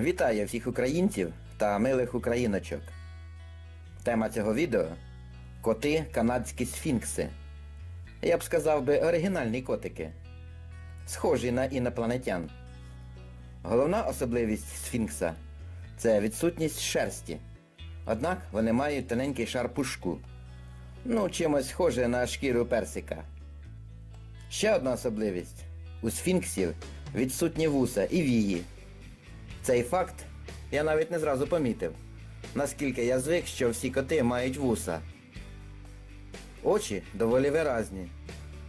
Вітаю всіх українців та милих україночок. Тема цього відео коти канадські сфінкси. Я б сказав би оригінальні котики, схожі на інопланетян. Головна особливість сфінкса це відсутність шерсті. Однак вони мають тоненький шар пушку. Ну, чимось схоже на шкіру персика. Ще одна особливість у сфінксів відсутні вуса і вії. Цей факт я навіть не зразу помітив, наскільки я звик, що всі коти мають вуса. Очі доволі виразні.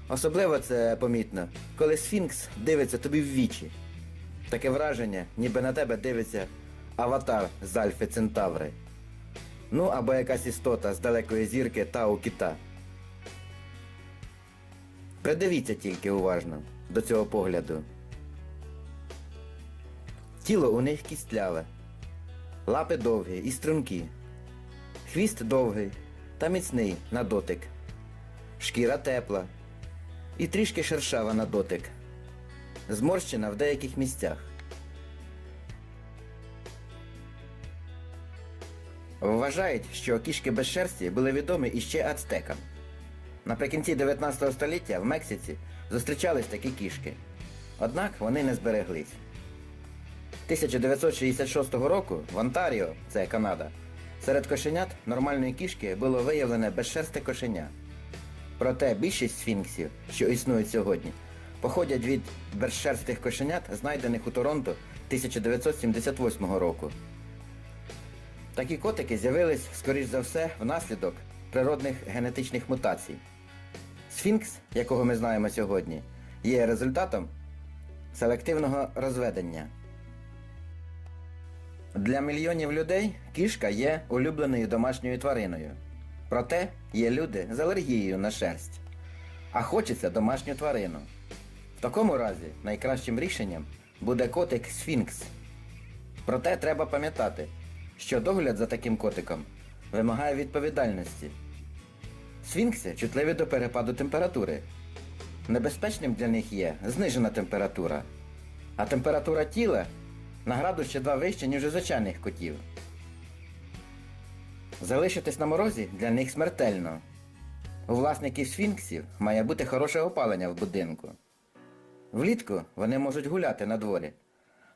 Особливо це помітно, коли сфінкс дивиться тобі в вічі. Таке враження, ніби на тебе дивиться аватар з Альфи Центаври. Ну або якась істота з далекої зірки Тау Кіта. Придивіться тільки уважно до цього погляду. Тіло у них кістляве, лапи довгі і стрункі, хвіст довгий та міцний на дотик, шкіра тепла і трішки шершава на дотик, зморщена в деяких місцях. Вважають, що кішки без шерсті були відомі іще ацтекам. Наприкінці 19 століття в Мексиці зустрічались такі кішки. Однак вони не збереглись. 1966 року в Онтаріо, це Канада, серед кошенят нормальної кішки було виявлене безшерсте кошеня. Проте більшість сфінксів, що існують сьогодні, походять від безшерстих кошенят, знайдених у Торонто 1978 року. Такі котики з'явились, скоріш за все, внаслідок природних генетичних мутацій. Сфінкс, якого ми знаємо сьогодні, є результатом селективного розведення. Для мільйонів людей кішка є улюбленою домашньою твариною. Проте є люди з алергією на шерсть, а хочеться домашню тварину. В такому разі найкращим рішенням буде котик сфінкс. Проте треба пам'ятати, що догляд за таким котиком вимагає відповідальності. Сфінкси чутливі до перепаду температури. Небезпечним для них є знижена температура, а температура тіла на градус ще два вище, ніж у звичайних котів. Залишитись на морозі для них смертельно. У власників сфінксів має бути хороше опалення в будинку. Влітку вони можуть гуляти на дворі,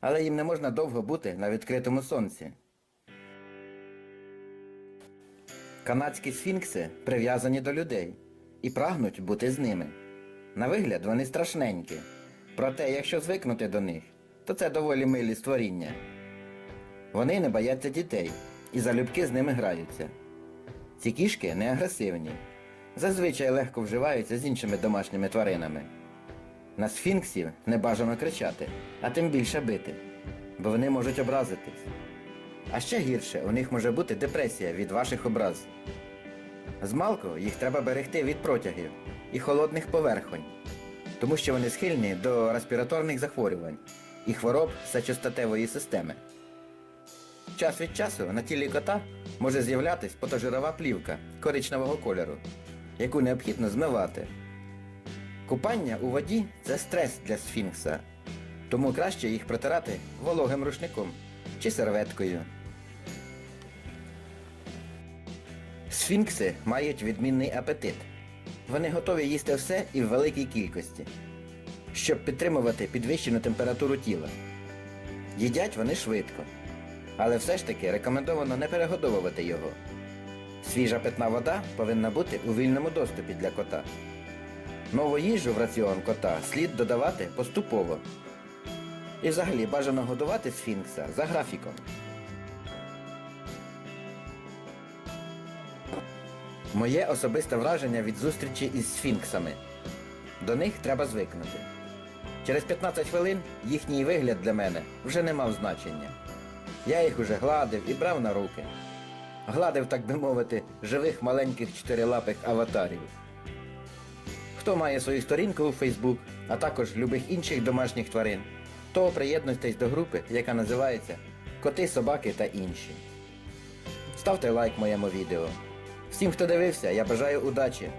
але їм не можна довго бути на відкритому сонці. Канадські сфінкси прив'язані до людей і прагнуть бути з ними. На вигляд вони страшненькі. Проте, якщо звикнути до них, то це доволі милі створіння. Вони не бояться дітей і залюбки з ними граються. Ці кішки не агресивні, зазвичай легко вживаються з іншими домашніми тваринами. На сфінксів не бажано кричати, а тим більше бити, бо вони можуть образитись. А ще гірше у них може бути депресія від ваших образ. Змалку їх треба берегти від протягів і холодних поверхонь, тому що вони схильні до респіраторних захворювань і хвороб сечостатевої системи. Час від часу на тілі кота може з'являтись потожирова плівка коричневого кольору, яку необхідно змивати. Купання у воді це стрес для сфінкса, тому краще їх протирати вологим рушником чи серветкою. Сфінкси мають відмінний апетит. Вони готові їсти все і в великій кількості, щоб підтримувати підвищену температуру тіла. Їдять вони швидко, але все ж таки рекомендовано не перегодовувати його. Свіжа питна вода повинна бути у вільному доступі для кота. Нову їжу в раціон кота слід додавати поступово. І взагалі бажано годувати сфінкса за графіком. Моє особисте враження від зустрічі із сфінксами. До них треба звикнути. Через 15 хвилин їхній вигляд для мене вже не мав значення. Я їх уже гладив і брав на руки. Гладив, так би мовити, живих маленьких чотирилапих аватарів. Хто має свою сторінку у Фейсбук, а також любих інших домашніх тварин, то приєднуйтесь до групи, яка називається Коти, собаки та інші. Ставте лайк моєму відео. Всім, хто дивився, я бажаю удачі.